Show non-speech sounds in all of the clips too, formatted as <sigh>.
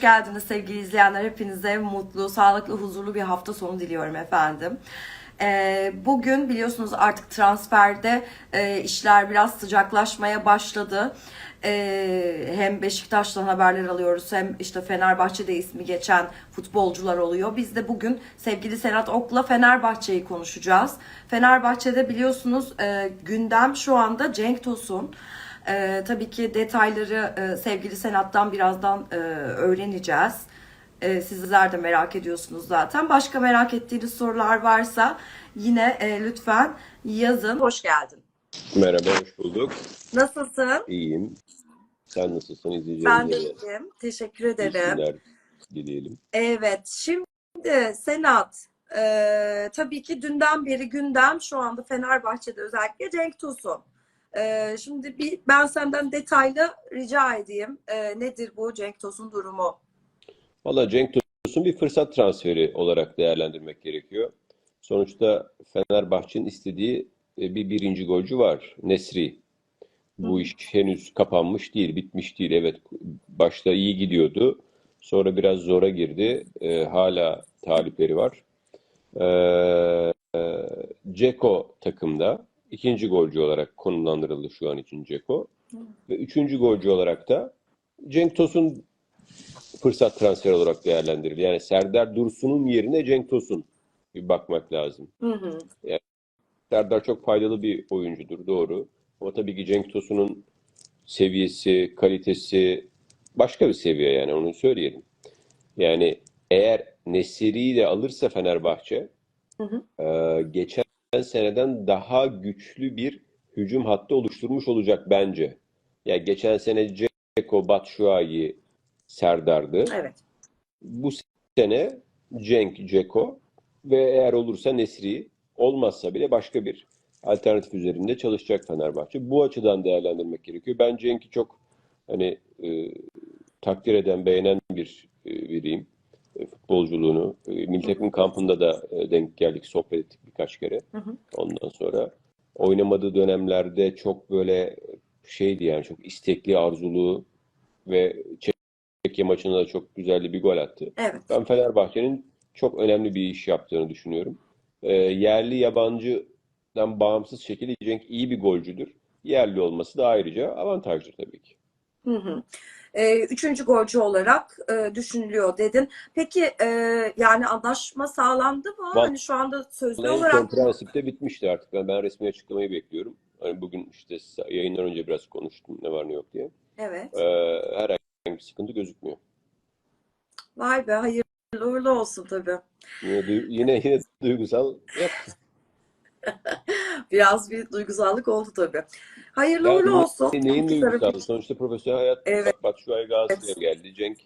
Hoş geldiniz sevgili izleyenler. Hepinize mutlu, sağlıklı, huzurlu bir hafta sonu diliyorum efendim. Ee, bugün biliyorsunuz artık transferde e, işler biraz sıcaklaşmaya başladı. Ee, hem Beşiktaş'tan haberler alıyoruz hem işte Fenerbahçe'de ismi geçen futbolcular oluyor. Biz de bugün sevgili Senat Ok'la Fenerbahçe'yi konuşacağız. Fenerbahçe'de biliyorsunuz e, gündem şu anda Cenk Tosun. Ee, tabii ki detayları e, sevgili Senat'tan birazdan e, öğreneceğiz. E, sizler de merak ediyorsunuz zaten. Başka merak ettiğiniz sorular varsa yine e, lütfen yazın. Hoş geldin. Merhaba, hoş bulduk. Nasılsın? İyiyim. Sen nasılsın? Ben de iyiyim. Teşekkür ederim. günler dileyelim. Evet, şimdi Senat, e, tabii ki dünden beri gündem şu anda Fenerbahçe'de özellikle Cenk Tosun. E, şimdi bir ben senden detaylı rica edeyim. E, nedir bu Cenk Tosun durumu? Valla Cenk Tosun bir fırsat transferi olarak değerlendirmek gerekiyor. Sonuçta Fenerbahçe'nin istediği e, bir birinci golcü var. Nesri. Bu iş henüz kapanmış değil, bitmiş değil. Evet, başta iyi gidiyordu. Sonra biraz zora girdi. E, hala talipleri var. E, e, Dzeko takımda ikinci golcü olarak konumlandırıldı şu an için Dzeko. Ve üçüncü golcü olarak da Cenk Tosun fırsat transferi olarak değerlendirildi. Yani Serdar Dursun'un yerine Cenk Tosun bir bakmak lazım. Hı hı. Serdar çok faydalı bir oyuncudur, doğru. Ama tabii ki Cenk Tosun'un seviyesi, kalitesi başka bir seviye yani onu söyleyelim. Yani eğer Nesiri'yi de alırsa Fenerbahçe Hı hı. e, geçen seneden daha güçlü bir hücum hattı oluşturmuş olacak bence. Ya geçen sene Dzeko, Batshuayi, Serdar'dı. Evet. Bu sene Cenk, Dzeko ve eğer olursa Nesri olmazsa bile başka bir alternatif üzerinde çalışacak Fenerbahçe. Bu açıdan değerlendirmek gerekiyor. Ben Cenk'i çok hani e, takdir eden, beğenen bir e, biriyim. E, futbolculuğunu. E, milli takım kampında da e, denk geldik, sohbet ettik birkaç kere. Hı hı. Ondan sonra oynamadığı dönemlerde çok böyle şeydi yani çok istekli, arzulu ve Çekya maçında da çok güzel bir gol attı. Evet. Ben Fenerbahçe'nin çok önemli bir iş yaptığını düşünüyorum. Ee, yerli yabancıdan bağımsız şekilde Cenk iyi bir golcüdür. Yerli olması da ayrıca avantajdır tabii ki. Hı hı. Ee, üçüncü golcü olarak e, düşünülüyor dedin. Peki e, yani anlaşma sağlandı mı? Vallahi Hani şu anda sözlü en olarak prensipte bitmişti artık. Ben, ben resmi açıklamayı bekliyorum. Hani bugün işte yayından önce biraz konuştum ne var ne yok diye. evet. Ee, herhangi bir sıkıntı gözükmüyor. Vay be hayırlı uğurlu olsun tabii. Yine, yine, yine duygusal yaptı. <laughs> Biraz bir duygusallık oldu tabii. Hayırlı uğurlu olsun. neyin İki taraf duygusal? için. Sonuçta profesyonel hayat Evet. Batshuayi Galatasaray'a geldi. Cenk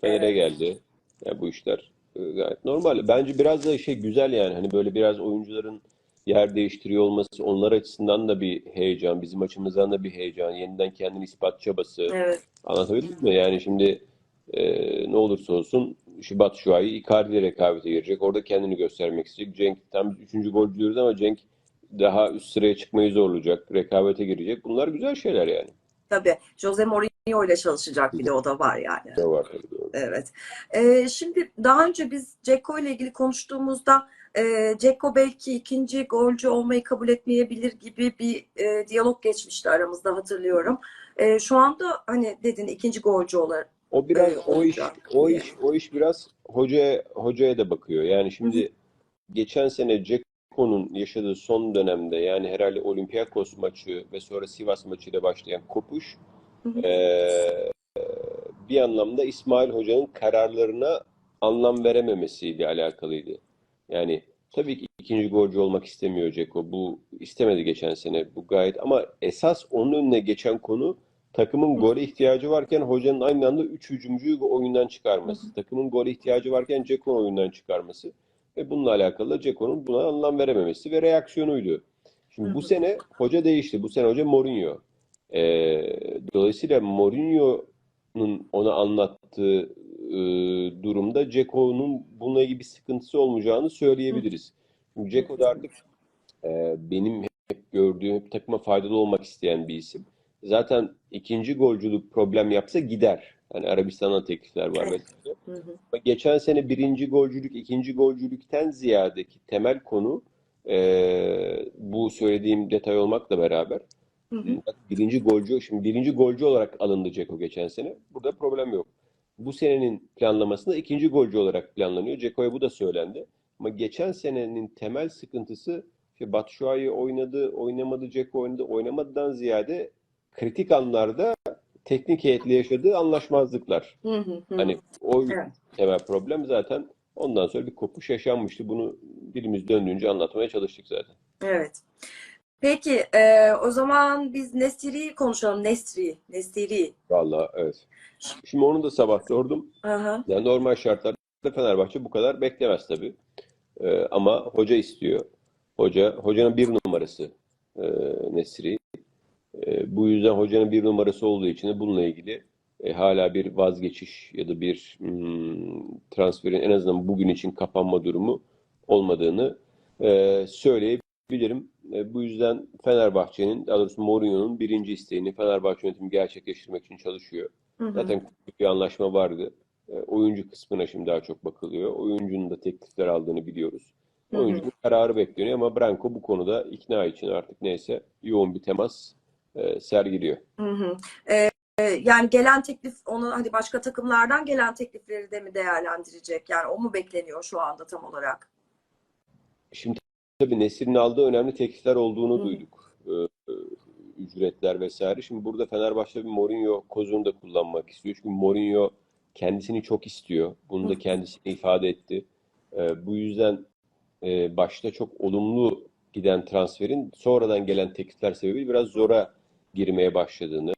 Fener'e Evet. geldi. Ya bu işler e, gayet normal. Bence biraz da şey güzel yani hani böyle biraz oyuncuların yer değiştiriyor olması onlar açısından da bir heyecan, bizim açımızdan da bir heyecan, yeniden kendini ispat çabası. Evet. Anlatabildim mi? Yani şimdi e, ne olursa olsun şu Batshuayi Icardi rekabete girecek. Orada kendini göstermek isteyecek. Cenk tam üçüncü golcü diyoruz ama Cenk daha üst sıraya çıkmayı zorlayacak. Rekabete girecek. Bunlar güzel şeyler yani. Tabii. Jose Mourinho ile çalışacak bir de o da var yani. Ne var tabii doğru. Evet. Ee, şimdi daha önce biz Ceko ile ilgili konuştuğumuzda e, Ceko belki ikinci golcü olmayı kabul etmeyebilir gibi bir e, diyalog geçmişti aramızda hatırlıyorum. E, şu anda hani dedin ikinci golcü olarak. O biraz o iş o iş o iş biraz hocaya hocaya da bakıyor. Yani şimdi geçen sene Ceko'nun yaşadığı son dönemde yani herhalde Olympiakos maçı ve sonra Sivas maçıyla başlayan kopuş Hı eee, bir anlamda İsmail Hoca'nın kararlarına anlam verememesiyle alakalıydı. Yani tabii ki ikinci golcü olmak istemiyor Ceko. Bu istemedi geçen sene. Bu gayet ama esas onun önüne geçen konu takımın gole ihtiyacı varken hocanın aynı anda üç hücumcuyu oyundan çıkarması. Takımın gole ihtiyacı varken Ceko'nun oyundan çıkarması. Ve bununla alakalı da Ceko'nun buna anlam verememesi ve reaksiyonuydu. Şimdi bu sene hoca değişti. Bu sene hoca Mourinho. Ee, dolayısıyla Mourinho'nun ona anlattığı e, durumda Ceko'nun bununla ilgili bir sıkıntısı olmayacağını söyleyebiliriz. Çünkü Ceko da artık e, benim hep gördüğüm, hep takıma faydalı olmak isteyen bir isim. Zaten ikinci golcülük problem yapsa gider. Hani Arabistan'dan teklifler var Evet. vesaire. hı hı. Geçen sene birinci golcülük, ikinci golcülükten ziyadeki temel konu e, bu söylediğim detay olmakla beraber Hı hı. birinci golcü, şimdi birinci golcü olarak alındı Ceko geçen sene. Burada problem yok. Bu senenin planlamasında ikinci golcü olarak planlanıyor. Ceko'ya bu da söylendi. Ama geçen senenin temel sıkıntısı işte Batshuayi oynadı, oynamadı, Ceko oynadı, oynamadıdan ziyade kritik anlarda teknik heyetle yaşadığı anlaşmazlıklar. Hı hı hı. Hani o Evet. temel problem zaten ondan sonra bir kopuş yaşanmıştı. Bunu dilimiz döndüğünce anlatmaya çalıştık zaten. Evet. Peki e, o zaman biz Nesiri'yi konuşalım. Nesri, Nesiri. Vallahi evet. Şimdi onu da sabah sordum. Aha. Yani normal şartlarda Fenerbahçe bu kadar beklemez tabii. Ee, ama hoca istiyor. Hoca, hocanın bir numarası e, Nesri. E, bu yüzden hocanın bir numarası olduğu için de bununla ilgili e, hala bir vazgeçiş ya da bir hmm, transferin en azından bugün için kapanma durumu olmadığını e, söyleyebilirim. E, bu yüzden Fenerbahçe'nin, daha doğrusu Mourinho'nun birinci isteğini Fenerbahçe yönetimi gerçekleştirmek için çalışıyor. Hı hı. Zaten bir anlaşma vardı. E, oyuncu kısmına şimdi daha çok bakılıyor. Oyuncunun da teklifler aldığını biliyoruz. Hı hı. Oyuncunun kararı bekleniyor ama Branko bu konuda ikna için artık neyse yoğun bir temas e, sergiliyor. Hı hı. E, e, yani gelen teklif onu hani başka takımlardan gelen teklifleri de mi değerlendirecek? Yani o mu bekleniyor şu anda tam olarak? Şimdi tabii Nesir'in aldığı önemli teklifler olduğunu Hı. duyduk. E, e, ücretler vesaire. Şimdi burada Fenerbahçe bir Mourinho kozunu da kullanmak istiyor. Çünkü Mourinho kendisini çok istiyor. Bunu da Hı. kendisine ifade etti. E, bu yüzden e, başta çok olumlu giden transferin sonradan gelen teklifler sebebiyle biraz zora girmeye başladığını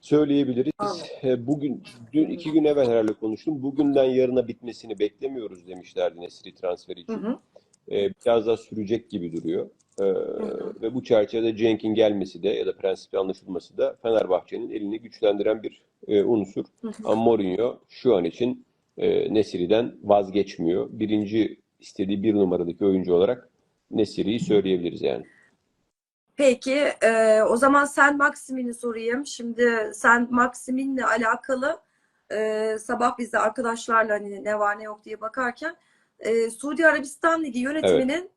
söyleyebiliriz. Anladım. E, Bugün, dün iki gün evvel herhalde konuştum. Bugünden yarına bitmesini beklemiyoruz demişlerdi Nesri transferi Hı için. hı. E, biraz daha sürecek gibi duruyor. E, hı. ve bu çerçevede Cenk'in gelmesi de ya da prensipte anlaşılması da Fenerbahçe'nin elini güçlendiren bir unsur. Hı hı. Ama Mourinho şu an için Nesiri'den vazgeçmiyor. Birinci istediği bir numaradaki oyuncu olarak Nesiri'yi söyleyebiliriz yani. Peki, e, o zaman sen Maksimin'i sorayım. Şimdi sen Maksimin'le alakalı e, sabah biz de arkadaşlarla hani ne var ne yok diye bakarken e, Suudi Arabistan Ligi yönetiminin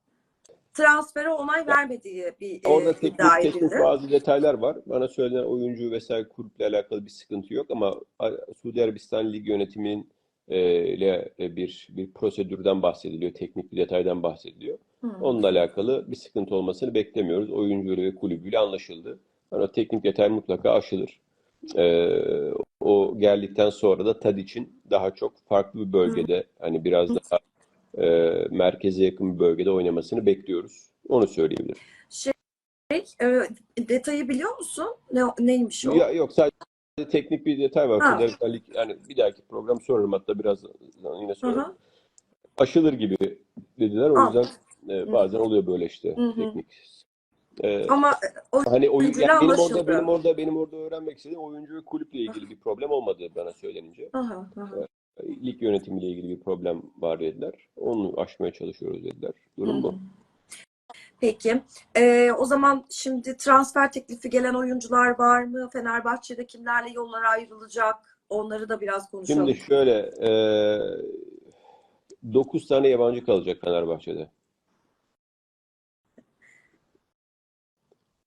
transfere onay vermediği bir e, Orada teknik iddia teknik edildi. bazı detaylar var. Bana söylenen oyuncu vesaire kulüple alakalı bir sıkıntı yok ama Suudi Arabistan Lig yönetiminin e, ile bir bir prosedürden bahsediliyor, teknik bir detaydan bahsediliyor. Hı. Onunla alakalı bir sıkıntı olmasını beklemiyoruz. Oyuncuyla ve kulübüyle anlaşıldı. Ama teknik detay mutlaka aşılır. Ee, o geldikten sonra da Tadic'in daha çok farklı bir bölgede, hani biraz daha e, merkeze yakın bir bölgede oynamasını bekliyoruz. Onu söyleyebilirim. Şey, e, detayı biliyor musun? Ne, neymiş o? Ya, yok sadece teknik bir detay var. Ha. Yani bir dahaki program sorarım hatta biraz yine Hı sorarım. hı. Aşılır gibi dediler. O Anladım. yüzden e, bazen oluyor böyle işte Hı hı. teknik. E, Ama e, o Hani oyun, yani benim orada benim orada benim orada öğrenmek istediğim oyuncu ve kulüple ilgili bir problem olmadı bana söylenince. Aha, aha. Lig yönetimiyle ilgili bir problem var dediler. Onu aşmaya çalışıyoruz dediler. Durum bu. Peki. Ee, o zaman şimdi transfer teklifi gelen oyuncular var mı? Fenerbahçe'de kimlerle yollar ayrılacak? Onları da biraz konuşalım. Şimdi şöyle e, 9 tane yabancı kalacak Fenerbahçe'de.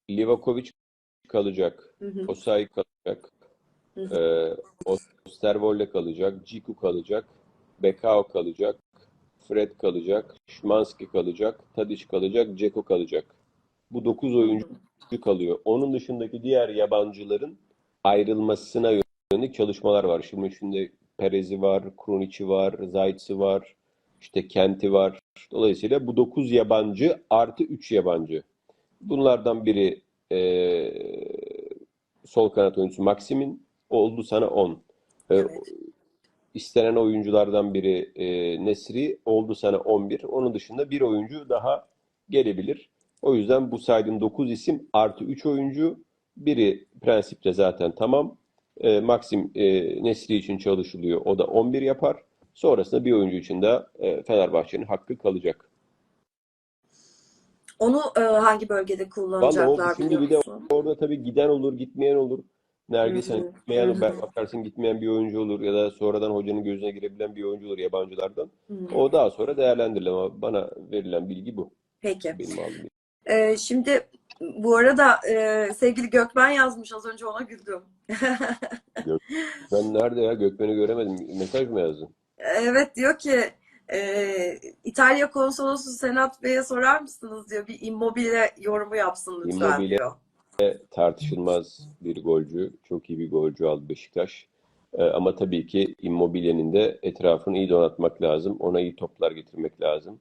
Livakovic kalacak. Hı hı, Osayi kalacak. Hı E, Osterwolde kalacak. Ciku kalacak. Bekao kalacak. Fred kalacak. Szymanski kalacak. Tadic kalacak. Dzeko kalacak. Bu 9 oyuncu kalıyor. Onun dışındaki diğer yabancıların ayrılmasına yönelik çalışmalar var. Şimdi şimdi Perez'i var, Krunic'i var, Zayt'si var, işte Kent'i var. Dolayısıyla bu 9 yabancı artı 3 yabancı. Bunlardan biri eee, sol kanat oyuncusu Maximin. Oldu sana 10. Ee, Evet. istenen oyunculardan biri e, Nesri. Oldu sana 11. Onun dışında bir oyuncu daha gelebilir. O yüzden bu saydığım 9 isim artı 3 oyuncu. Biri prensipte zaten tamam. E, Maxim e, Nesri için çalışılıyor. O da 11 yapar. Sonrasında bir oyuncu için de e, Fenerbahçe'nin hakkı kalacak. Onu e, hangi bölgede Vallahi kullanacaklar o şimdi bir de orada tabii giden olur, gitmeyen olur. Nergis hani gitmeyen, bakarsın gitmeyen bir oyuncu olur ya da sonradan hocanın gözüne girebilen bir oyuncu olur yabancılardan. Hı. O daha sonra değerlendirilir ama bana verilen bilgi bu. Peki. Benim aldığım. Ee, şimdi bu arada e, sevgili Gökmen yazmış az önce ona güldüm. Ben nerede ya? Gökmen'i göremedim. Mesaj mı yazdın? Evet diyor ki e, İtalya konsolosu Senat Bey'e sorar mısınız diyor. Bir immobile yorumu yapsın lütfen Immobile. diyor. Tartışılmaz bir golcü. Çok iyi bir golcü aldı Beşiktaş. Ee, ama tabii ki Immobile'nin de etrafını iyi donatmak lazım. Ona iyi toplar getirmek lazım.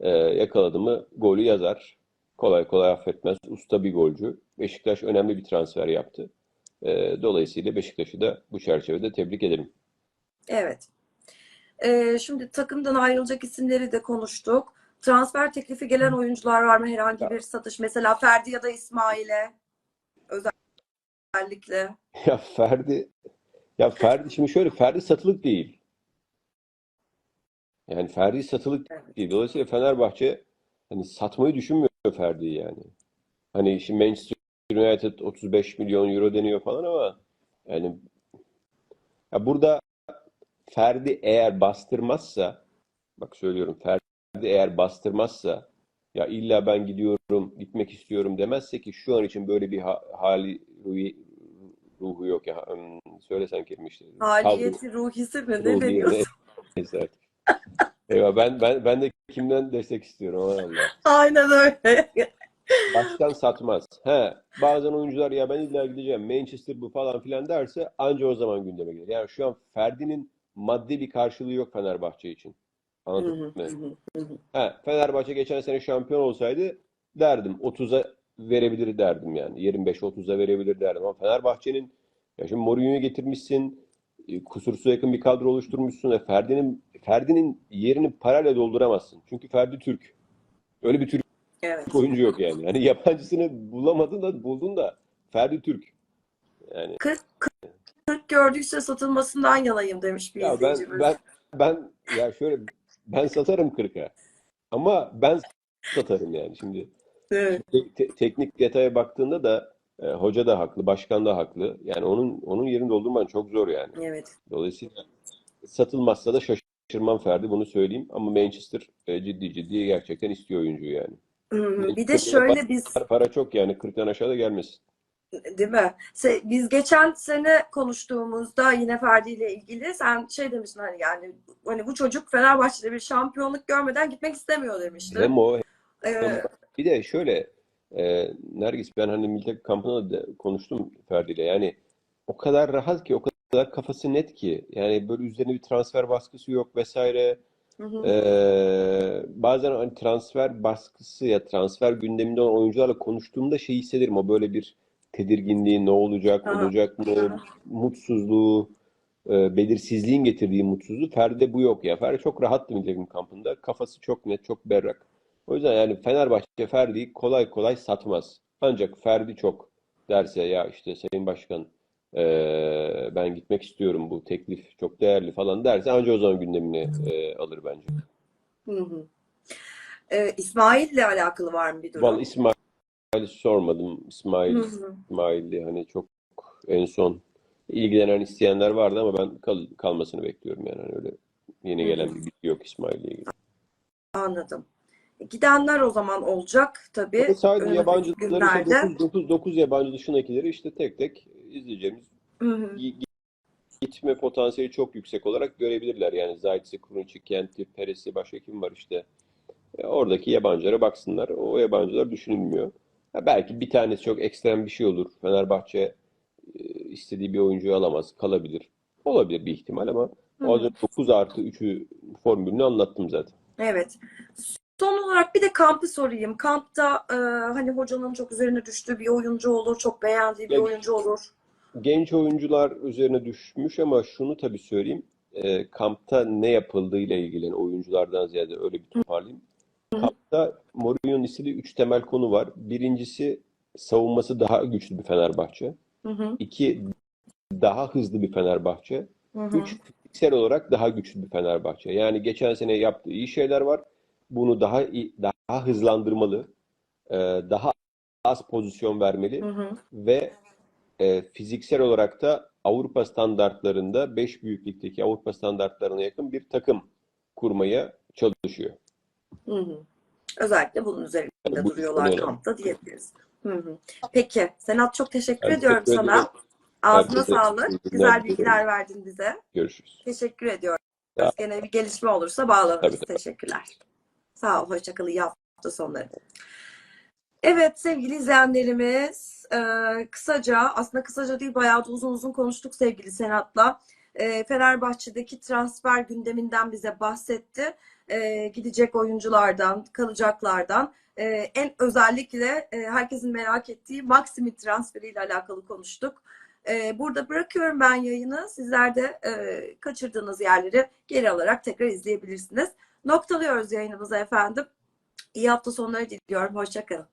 Ee, yakaladı mı golü yazar. Kolay kolay affetmez. Usta bir golcü. Beşiktaş önemli bir transfer yaptı. Ee, dolayısıyla Beşiktaş'ı da bu çerçevede tebrik ederim. Evet. E, şimdi takımdan ayrılacak isimleri de konuştuk. Transfer teklifi gelen oyuncular var mı? Herhangi bir satış. Mesela Ferdi ya da İsmail'e özellikle. Ya Ferdi ya Ferdi şimdi şöyle Ferdi satılık değil. Yani Ferdi satılık Evet. değil. Dolayısıyla Fenerbahçe hani satmayı düşünmüyor Ferdi'yi yani. Hani şimdi Manchester United 35 milyon euro deniyor falan ama yani ya burada Ferdi eğer bastırmazsa bak söylüyorum Ferdi eğer bastırmazsa ya illa ben gidiyorum gitmek istiyorum demezse ki şu an için böyle bir ha- hali ruhu, ruhu yok ya Hmm, söylesen kelime işte Haliyeti, ruhisi mi? Ne ruhu deniyorsun? neyse artık. Eyvah ben ben ben de kimden destek istiyorum Allah. Aynen öyle. Baştan satmaz. He, bazen oyuncular ya ben illa gideceğim Manchester bu falan filan derse anca o zaman gündeme gelir. Yani şu an Ferdi'nin maddi bir karşılığı yok Fenerbahçe için. Anladın mı? He, Fenerbahçe geçen sene şampiyon olsaydı derdim 30'a verebilir derdim yani. 25-30'a verebilir derdim. Ama Fenerbahçe'nin ya şimdi Mourinho'yu getirmişsin. e, Kusursuza yakın bir kadro oluşturmuşsun. E, Ferdi'nin Ferdi'nin yerini parayla dolduramazsın. Çünkü Ferdi Türk. Öyle bir Türk Evet. oyuncu yok yani. Hani yabancısını bulamadın da buldun da Ferdi Türk. Yani 40, 40 gördüyse satılmasından yanayım demiş bir ya ben ben ben ya şöyle ben satarım 40'a. Ama ben satarım yani. Şimdi Evet. te- te- teknik detaya baktığında da e, hoca da haklı, başkan da haklı. Yani onun onun yerini doldurman çok zor yani. Evet. Dolayısıyla satılmazsa da şaşırmam Ferdi bunu söyleyeyim. Ama Manchester e, ciddi ciddi gerçekten istiyor oyuncuyu yani. Hı hı. Bir de şöyle biz para, para çok yani 40'tan aşağıda gelmesin. Değil mi? Se- Biz geçen sene konuştuğumuzda yine Ferdi ile ilgili sen şey demiştin hani yani hani bu çocuk Fenerbahçe'de bir şampiyonluk görmeden gitmek istemiyor demiştin. Hem o Ee, Bir de şöyle e, Nergis ben hani milli takım kampında da konuştum Ferdi ile. Yani o kadar rahat ki o kadar kafası net ki yani böyle üzerine bir transfer baskısı yok vesaire. hı hı. E, bazen hani transfer baskısı ya transfer gündeminde olan oyuncularla konuştuğumda şey hissederim o böyle bir tedirginliği ne olacak Aha, olacak mı aha. mutsuzluğu e, belirsizliğin getirdiği mutsuzluğu Ferdi'de bu yok ya. Ferdi çok rahattı milli kampında. Kafası çok net, çok berrak. O yüzden yani Fenerbahçe Ferdi'yi kolay kolay satmaz. Ancak Ferdi çok derse ya işte Sayın Başkan eee, ben gitmek istiyorum bu teklif çok değerli falan derse anca o zaman gündemine eee, alır bence. Hı hı. Ee, İsmail ile alakalı var mı bir durum? Vallahi İsmail'i sormadım. İsmail, Hı hı. İsmail'i hani çok en son ilgilenen isteyenler vardı ama ben kal- kalmasını bekliyorum yani Hani öyle yeni gelen bir bilgi yok İsmail'le ilgili. Anladım. Gidenler o zaman olacak tabii Ama sadece yabancıları işte günlerde. 9, 9, 9 yabancı dışındakileri işte tek tek izleyeceğimiz Hı hı. gi- gitme potansiyeli çok yüksek olarak görebilirler. Yani Zayt'si, Krunic, Kent'i, Peres'i başka kim var işte. E, oradaki yabancılara baksınlar. O yabancılar düşünülmüyor. Ha, belki bir tanesi çok ekstrem bir şey olur. Fenerbahçe e, istediği bir oyuncuyu alamaz, kalabilir. Olabilir bir ihtimal ama Hı o hı. 9 artı 3'ü formülünü anlattım zaten. Evet. Son olarak bir de kampı sorayım. Kampta e, hani hocanın çok üzerine düştüğü bir oyuncu olur, çok beğendiği bir Ya oyuncu olur. Genç oyuncular üzerine düşmüş ama şunu tabii söyleyeyim. E, kampta ne yapıldığıyla ilgili oyunculardan ziyade öyle bir toparlayayım. Kampta Mourinho'nun istediği üç temel konu var. Birincisi savunması daha güçlü bir Fenerbahçe. Hı hı. İki daha hızlı bir Fenerbahçe. Hı hı. Üç fiziksel olarak daha güçlü bir Fenerbahçe. Yani geçen sene yaptığı iyi şeyler var. Bunu daha iyi, daha hızlandırmalı. e, daha az pozisyon vermeli Hı hı. ve e, fiziksel olarak da Avrupa standartlarında 5 büyüklükteki Avrupa standartlarına yakın bir takım kurmaya çalışıyor. Hı hı. Özellikle bunun üzerinde Yani bu duruyorlar kampta diyebiliriz. Hı hı. Peki Senat çok teşekkür Ben ediyorum teşekkür sana. ederim. Ağzına Herkese sağlık. Güzel bilgiler verdin bize. Görüşürüz. Teşekkür ediyoruz. Sağ ol. Gene bir gelişme olursa bağlanırız. Tabii, Teşekkürler. Sağ ol. Hoşçakal. İyi hafta sonları. Evet sevgili izleyenlerimiz e, kısaca aslında kısaca değil bayağı da uzun uzun konuştuk sevgili Senat'la. E, Fenerbahçe'deki transfer gündeminden bize bahsetti. E, gidecek oyunculardan, kalacaklardan e, en özellikle e, herkesin merak ettiği Maxim'i transferiyle alakalı konuştuk. Burada bırakıyorum ben yayını. Sizler de e, kaçırdığınız yerleri geri alarak tekrar izleyebilirsiniz. Noktalıyoruz yayınımızı efendim. İyi hafta sonları diliyorum. Hoşçakalın.